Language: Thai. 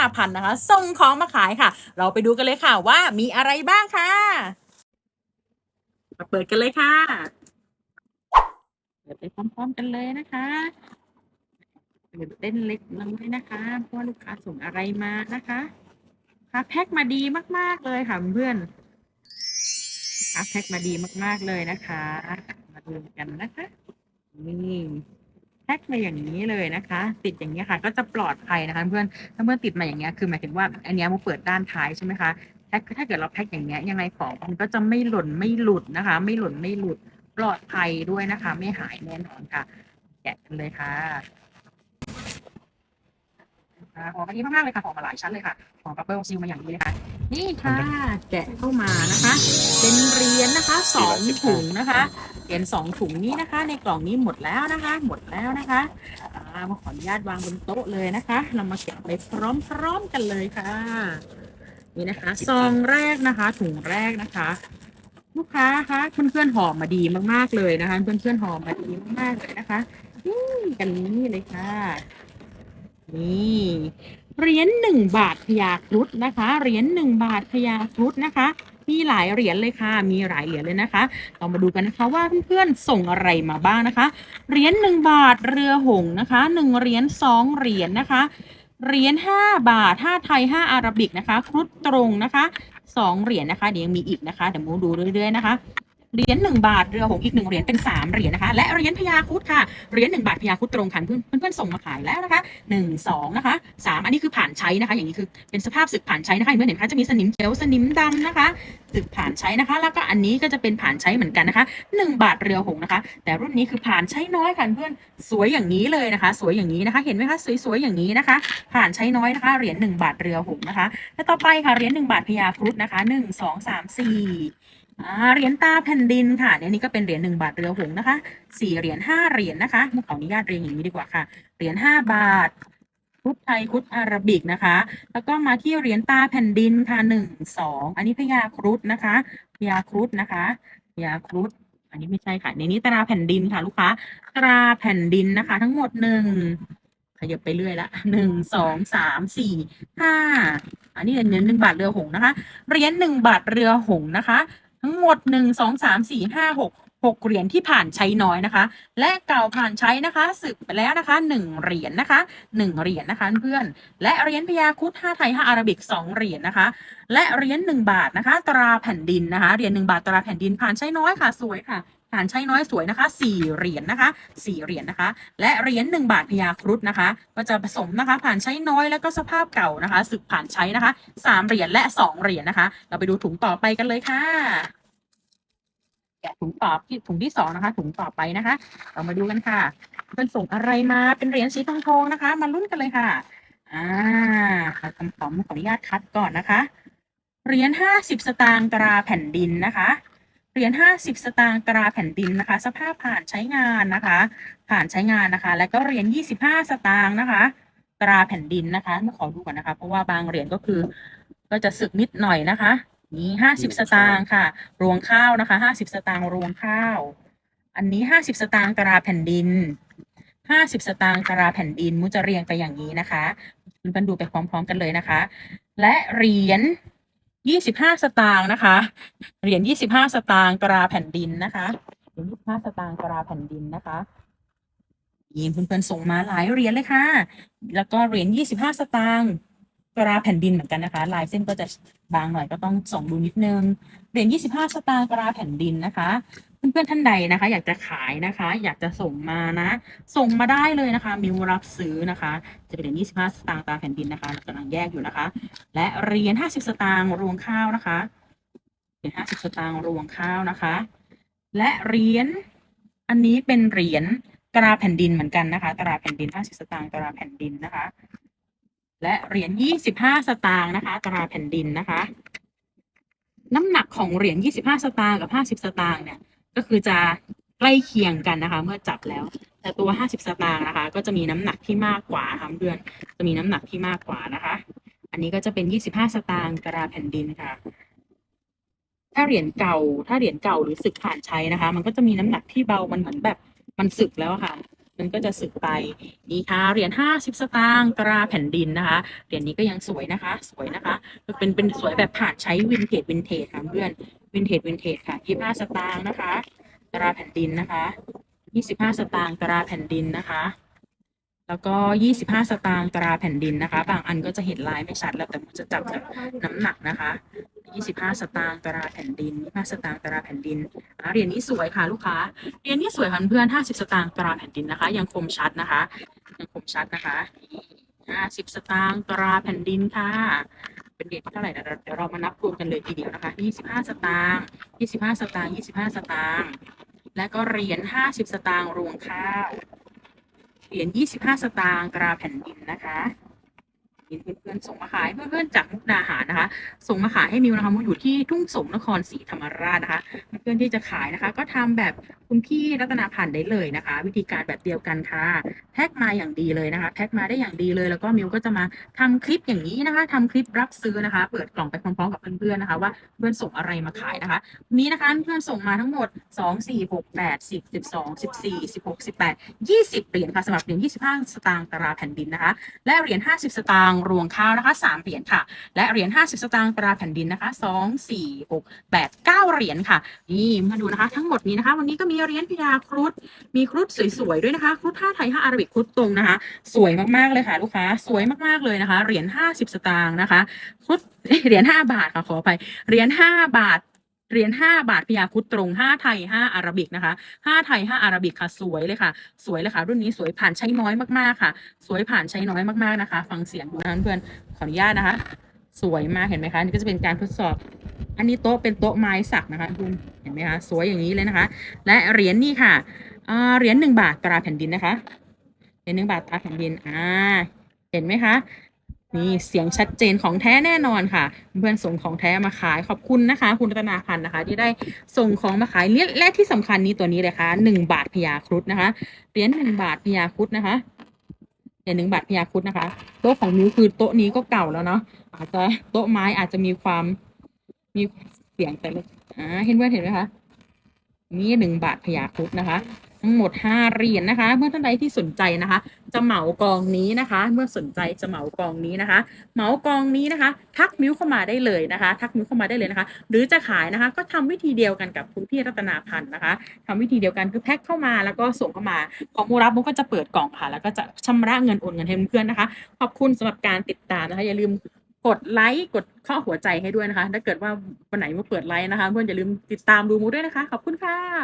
5,000นะคะส่งของมาขายค่ะ เราไปดูกันเลยค่ะว่ามีอะไรบ้างค่ะ มาเปิดกันเลยค่ะ เปิดไปพร้อมๆกันเลยนะคะเปิดเล่นเล็กน้อยนะคะเพราะว่าลูกค้าส่งอะไรมานะคะค่ะแพ็คมาดีมากๆเลยค่ะเพื่อนค้าแพ็คมาดีมากๆเลยนะคะ มาดูกันนะคะนี่ พ็คมาอย่างนี้เลยนะคะ ติดอย่างนี้ค่ะ ก็จะปลอดภัยนะคะเพื่อนถ้าเพื่อนติดมาอย่างเงี้ยคือหมายถึงว่าอันนี้มันเปิดด้านท้ายใช่ไหมคะแพ็คถ้าเกิดเราแพ็คอย่างเงี้ยยังไงของมันก็จะไม่หล่นไม่หลุดนะคะ ไม่หล่นไม่หลุดปลอดภัยด้วยนะคะ ไม่หายแน่นอนค่ะ แกะกันเลยค่ะค่ะหอมอันนี้มากๆเลยค่ะหอมมาหลายชั้นเลยค่ะหอมบับเบิลซิลมาอย่างนี้เลยค่ะ นี่ค่ะแกะเข้ามานะคะ เป็นเหรียญนะคะสองถุงนะคะเหรียญสองถุงนี้นะคะ ในกล่องนี้หมดแล้วนะคะ หมดแล้วนะคะามาขออนุญาตวางบนโต๊ะเลยนะคะ เรามาแกะไปพร้อมๆกันเลยค่ะ นี่นะคะซองแรกนะคะ ถุงแรกนะคะ ลูกค้าคะเพื่อนๆหอมมาดีมากๆเลยนะคะ เพื่อนๆหอมมาดีมากๆเลยนะคะกันนี้เลยค่ะ นี่ เหรียญหนึ่งบาทพยาครุฑนะคะ เหรียญหนึ่งบาทพยาครุฑนะคะ มีหลายเหรียญเลยค่ะ มีหลายเหรียญเลยนะคะเรามาดูกันนะคะว่าเพื่อนๆส่งอะไรมาบ้างนะคะ เหรียญหนึ่งบาทเรือหงนะคะหนึ่งเหรียญสองเหรียญนะคะ เหรียญห้าบาทห้าไทยห้าอาราบิกนะคะ ครุฑตรงนะคะสองเหรียญนะคะเดี๋ยวยังมีอีกนะคะเดี๋ยวมูดูเรื่อยๆนะคะ เหรียญหนึ่งบาทเรือหงอีกหนึ่งเหรียญเป็นสามเหรียญนะคะ และเหรียญพญาครุฑค่ะเหรียญหนึ่งบาทพญาครุฑตรงค่ะเพื่อนเพื่อนส่งมาขายแล้วนะคะหนึ่งสองนะคะสามอันนี้คือผ่านใช้นะคะ อย่างนี้คือเป็นสภาพสึกผ่านใช้นะคะเพื่อนเห็นคะจะมีสนิมเขียวสนิมดำนะคะสึกผ่านใช้นะคะ แล้วก็อันนี้ก็จะเป็นผ่านใช้เหมือนกันนะคะหนึ่งบาทเรือหงนะคะ แต่รุ่นนี้คือผ่านใช้น้อยค่ะเพื่อนสวยอย่างนี้เลยนะคะ สวยอย่างนี้นะคะ เห็นไหมคะสวยๆอย่างนี้นะคะ ผ่านใช้น้อยนะคะเหรียญหนึ่งบาทเรือหงนะคะ และต่อไปค่ะเหรียญหนึ่งบาทพญาครุฑนะคะหนึ่งสองสามสี่ เหรียญตาแผ่นดินค่ะเนี่ยนี่ก็เป็นเหรียญหนึ่งบาทเรือหงนะคะสี่เหรียญห้าเหรียญนะคะมุกขออนุญาตเรียงอย่างนี้ดีกว่าค่ะ เหรียญห้าบาทคุดไทยคุดอาราบิกนะคะ แล้วก็มาที่เหรียญตาแผ่นดินค่ะหนึ่งสองอันนี้พญาครุฑนะคะพญาครุฑนะคะพญาครุฑอันนี้ไม่ใช่ค่ะ ในนี้ตราแผ่นดินค่ะลูกค้าตราแผ่นดินนะคะ ทั้งหมดหนึ่งขยับไปเรื่อยละหนึ่งสองสามสี่ห้าอันนี้เหรียญหนึ่งบาทเรือหงนะคะเหรียญหนึ่งบาทเรือหงนะคะ ทั้งหมดหนึ่งสองสามสี่ห้าหกหกเหรียญที่ผ่านใช้น้อยนะคะ และเก่าผ่านใช้นะคะสึกไปแล้วนะคะหนึ่งเหรียญนะคะหนึ่งเหรียญนะคะเพื่อน และเหรียญพยาคุดห้าไทยห้าอาราบิกสองเหรียญนะคะ และเหรียญหนึ่งบาทนะคะ ตราแผ่นดินนะคะเหรียญหนึ่งบาทตราแผ่นดินผ่านใช้น้อยค่ะสวยค่ะ ผ่านใช้น้อยสวยนะคะสี่เหรียญนะคะสี่เหรียญนะคะ และเหรียญหนึ่งบาทพญาครุฑนะคะ ก็จะผสมนะคะผ่านใช้น้อยแล้วก็สภาพเก่านะคะสึกผ่านใช้นะคะสามเหรียญและสองเหรียญนะคะ เราไปดูถุงต่อไปกันเลยค่ะแกะถุงต่อที่ถุงที่สองนะคะ ถุงต่อไปนะคะ เรามาดูกันค่ะเป็นส่งอะไรมาเป็นเหรียญสีทองทองนะคะ มาลุ้นกันเลยค่ะอ่าคำขอขออนุญาตคัดก่อนนะคะเหรียญห้าสิบสตางค์ตราแผ่นดินนะคะ เหรียญห้าสิบสตางค์ตราแผ่นดินนะคะ สภาพผ่านใช้งานนะคะ ผ่านใช้งานนะคะ แล้วก็เหรียญยี่สิบห้าสตางค์นะคะ ตราแผ่นดินนะคะมาขอดูก่อนนะคะ เพราะว่าบางเหรียญก็คือ ก็จะสึกนิดหน่อยนะคะ นี้ห้าสิบสตางค์ค่ะ รวงข้าวนะคะห้าสิบสตางค์รวงข้าว อันนี้ห้าสิบสตางค์ตราแผ่นดินห้าสิบสตางค์ตราแผ่นดินมุจะเรียงไปอย่างนี้นะคะคุณกันดูไปพร้อม ๆ กันเลยนะคะ และเหรียญ ยี่สิบห้าสตางค์นะคะ เหรียญยี่สิบห้าสตางค์ตราแผ่นดินนะคะ เหรียญยี่สิบห้าสตางค์ตราแผ่นดินนะคะยีนเพื่อนๆส่งมาหลายเหรียญเลยค่ะ แล้วก็เหรียญยี่สิบห้าสตางค์ตราแผ่นดินเหมือนกันนะคะ ลายเส้นก็จะบางหน่อยก็ต้องส่องดูนิดนึง เหรียญยี่สิบห้าสตางค์ตราแผ่นดินนะคะ เพื่อนๆท่านใดนะคะ อยากจะขายนะคะ อยากจะส่งมานะ ส่งมาได้เลยนะคะมิวรับซื้อนะคะ จะเป็นเหรียญยี่สิบห้าสตางค์ตราแผ่นดินนะคะกำลังแยกอยู่นะคะ และเหรียญห้าสิบสตางค์รวงข้าวนะคะเหรียญห้าสิบสตางค์รวงข้าวนะคะ และเหรียญอันนี้เป็นเหรียญตราแผ่นดินเหมือนกันนะคะ ตราแผ่นดินห้าสิบสตางค์ตราแผ่นดินนะคะ และเหรียญยี่สิบห้าสตางค์นะคะ ตราแผ่นดินนะคะ น้ำหนักของเหรียญยี่สิบห้าสตางค์กับห้าสิบสตางค์เนี่ย ก็คือจะใกล้เคียงกันนะคะ เมื่อจับแล้ว แต่ตัวห้าสิบสตางค์นะคะ ก็จะมีน้ำหนักที่มากกว่าค่ะเพื่อนจะมีน้ำหนักที่มากกว่านะคะ อันนี้ก็จะเป็นยี่สิบห้าสตางค์ตราแผ่นดินค่ะ ถ้าเหรียญเก่า ถ้าเหรียญเก่าหรือสึกผ่านใช้นะคะ มันก็จะมีน้ำหนักที่เบามันเหมือนแบบมันสึกแล้วค่ะ มันก็จะสึกไปนี่ค่ะเหรียญห้าสิบสตางค์ตราแผ่นดินนะคะเหรียญนี้ก็ยังสวยนะคะ สวยนะคะเป็นเป็นสวยแบบผ่านใช้วินเทจวินเทจค่ะเพื่อน วินเทจวินเทจค่ะยี่ห้าสตางค์นะคะ ตราแผ่นดินนะคะยี่สิบห้าสตางค์ตราแผ่นดินนะคะ แล้วก็ยี่สิบห้าสตางค์ตราแผ่นดินนะคะ บางอันก็จะเห็นลายไม่ชัดแล้วแต่มันจะจับจากน้ำหนักนะคะยี่สิบห้าสตางค์ตราแผ่นดินยี่ห้าสตางค์ตราแผ่นดินเหรียญนี้สวยค่ะลูกค้าเหรียญนี้สวยค่ะเพื่อนห้าสิบสตางค์ตราแผ่นดินนะคะ ยังคมชัดนะคะ ยังคมชัดนะคะห้าสิบสตางค์ตราแผ่นดินค่ะ เป็นเหรียญที่เท่าไหร่นะเดี๋ยวเรามานับรวมกันเลยทีเดียวนะคะ 25 สตางค์ 25 สตางค์ 25 สตางค์ และก็เหรียญห้าสิบสตางค์รวงข้าว เหรียญ 25 สตางค์ตราแผ่นดินนะคะ มีเพื่อนๆส่งมาขายเพื่อนๆจากมุกดาหารนะคะ ส่งมาขายให้มิวนะคะมิวอยู่ที่ทุ่งสงนครศรีธรรมราชนะคะ เพื่อนๆที่จะขายนะคะ ก็ทำแบบคุณพี่รัตนาพันธ์ได้เลยนะคะ วิธีการแบบเดียวกันค่ะ แพ็คมาอย่างดีเลยนะคะ แพ็คมาได้อย่างดีเลย แล้วก็มิวก็จะมาทำคลิปอย่างนี้นะคะทำคลิปรับซื้อนะคะ เปิดกล่องไปพร้อมๆกับเพื่อนๆนะคะ ว่าเพื่อนส่งอะไรมาขายนะคะนี้นะคะเพื่อนส่งมาทั้งหมด 2 4 6 8 10 12 14 16 18 20 เหรียญค่ะสำหรับเหรียญ25 สตางค์ตราแผ่นดินนะคะ และเหรียญ50 สตางค์รวงข้าวนะคะ3เหรียญค่ะ และเหรียญ50สตางค์ตราแผ่นดินนะคะ2 4 6 8 9เหรียญค่ะ นี่มาดูนะคะ ทั้งหมดนี้นะคะ วันนี้ก็มีเหรียญพญาครุฑมีครุฑสวยๆด้วยนะคะครุฑท่าไทยห้าอาราบิกครุฑตรงนะคะ สวยมากๆเลยค่ะ ลูกค้าสวยมากๆเลยนะคะเหรียญ50สตางค์นะคะครุฑเหรียญ5บาทค่ะขออภัยเหรียญ5บาท เหรียญห้าบาทพยาคุดตรงห้าไทยห้าอาราบิกนะคะห้าไทยห้าอาราบิกค่ะสวยเลยค่ะ สวยเลยค่ะ รุ่นนี้สวยผ่านใช้น้อยมากๆค่ะ สวยผ่านใช้น้อยมากๆนะคะ ฟังเสียงดูนะเพื่อนขออนุญาตนะคะ สวยมากเห็นไหมคะนี่ก็จะเป็นการทดสอบ อันนี้โต๊ะเป็นโต๊ะไม้สักนะคะคุณเห็นไหมคะสวยอย่างนี้เลยนะคะ และเหรียญนี่ค่ะเหรียญหนึ่งบาทตราแผ่นดินนะคะเหรียญหนึ่งบาทตราแผ่นดินอ่าเห็นไหมคะ นี่เสียงชัดเจนของแท้แน่นอนค่ะ เพื่อนส่งของแท้มาขายขอบคุณนะคะ คุณรัตนาพันธ์นะคะ ที่ได้ส่งของมาขายและและที่สำคัญนี้ตัวนี้เลยค่ะหนึ่งบาทพยาครุฑนะคะเหรียญหนึ่งบาทพยาครุฑนะคะเหรียญหนึ่งบาทพยาครุฑนะคะโต๊ะของมิวคือโต๊ะนี้ก็เก่าแล้วเนาะอาจจะโต๊ะไม้อาจจะมีความมีเสียงแต่ละอ่าเห็นเพื่อนเห็นไหมคะนี่หนึ่งบาทพยาครุฑนะคะ ทั้งหมดห้าเหรียญนะคะ เมื่อท่านใดที่สนใจนะคะ จะเหมากองนี้นะคะ เมื่อสนใจจะเหมากองนี้นะคะ เหมากองนี้นะคะ ทักมิวเข้ามาได้เลยนะคะ ทักมิวเข้ามาได้เลยนะคะ หรือจะขายนะคะ ก็ทำวิธีเดียวกันกับคุณพี่รัตนาพันธ์นะคะทำวิธีเดียวกันคือแพ็คเข้ามาแล้วก็ส่งเข้ามาของมูรับมุกก็จะเปิดกล่องค่ะ แล้วก็จะชำระเงินโอนเงินให้เพื่อนนะคะ ขอบคุณสำหรับการติดตามนะคะ อย่าลืมกดไลค์กดข้อหัวใจให้ด้วยนะคะ ถ้าเกิดว่าวันไหนมุกเปิดไลค์นะคะ เพื่อนอย่าลืมติดตามดูมูด้วยนะคะ ขอบคุณค่ะ